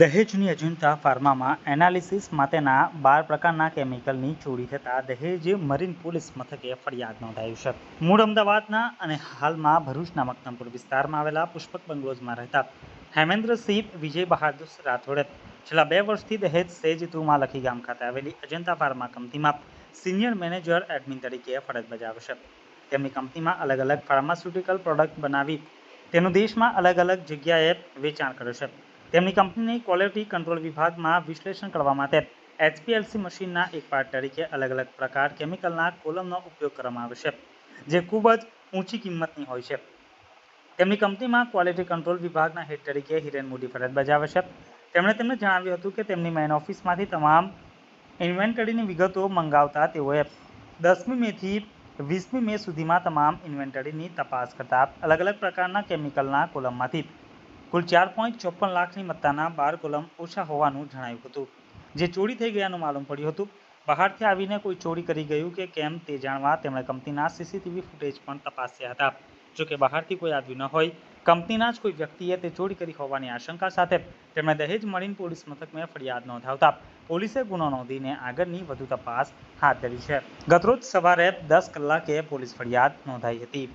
દહેજની Ajanta ફાર્મામાં analysis માટેના બાર પ્રકારના કેમિકલની ચોરી થતાં દહેજ મરીન પોલીસ મથકે ફરિયાદ નોંધાયું છે. મૂળ અમદાવાદના અને હાલમાં ભરૂચના મક્તમપુર વિસ્તારમાં આવેલા પુષ્પક બંગલોઝમાં રહેતા હેમેન્દ્રસિંહ વિજય બહાદુર રાઠોડે છેલ્લા બે વર્ષથી દહેજ સેજ તુમાં લખી ગામ ખાતે આવેલી અજંતા ફાર્મા કંપનીમાં સિનિયર મેનેજર એડમિન તરીકે ફરજ બજાવે છે. તેમની કંપનીમાં અલગ અલગ ફાર્માસ્યુટિકલ પ્રોડક્ટ બનાવી તેનું દેશમાં અલગ અલગ જગ્યાએ વેચાણ કરે છે. તેમની કંપનીની ક્વોલિટી કંટ્રોલ વિભાગમાં વિશ્લેષણ કરવા માટે એચપીએલસી મશીનના એક પાર્ટ તરીકે અલગ અલગ પ્રકાર કેમિકલના કોલમનો ઉપયોગ કરવામાં આવે છે, જે ખૂબ જ ઊંચી કિંમતની હોય છે. તેમની કંપનીમાં ક્વોલિટી કંટ્રોલ વિભાગના હેડ તરીકે હિરેન મોદી ફરજ બજાવે છે. તેમણે તેમને જણાવ્યું હતું કે તેમની મેઇન ઓફિસમાંથી તમામ ઇન્વેન્ટરીની વિગતો મંગાવતા તેઓએ દસમી મેથી વીસમી મે સુધીમાં તમામ ઇન્વેન્ટરીની તપાસ કરતા અલગ અલગ પ્રકારના કેમિકલના કોલમમાંથી કુલ ચાર પોઈન્ટ ચોપન લાખની મત્તાના બાર કોલમ ઓછા હોવાનું જણાવ્યું હતું. જે ચોરી થઈ ગયાનું માલુમ પડ્યું હતું. બહારથી આવીને કોઈ ચોરી કરી ગયું કે કેમ તે જાણવા તેમણે કંપનીના સીસીટીવી ફૂટેજ પણ તપાસ્યા હતા. જો કે બહારથી કોઈ આવ્યું ન હોય, કંપનીના જ કોઈ વ્યક્તિએ તે ચોરી કરી હોવાની આશંકા સાથે તેમણે દહેજ મરીન પોલીસ મથકમાં ફરિયાદ નોંધાવતા પોલીસે ગુનો નોંધીને આગળની વધુ તપાસ હાથ ધરી છે. ગતરોજ સવારે દસ કલાકે પોલીસ ફરિયાદ નોંધાઈ હતી.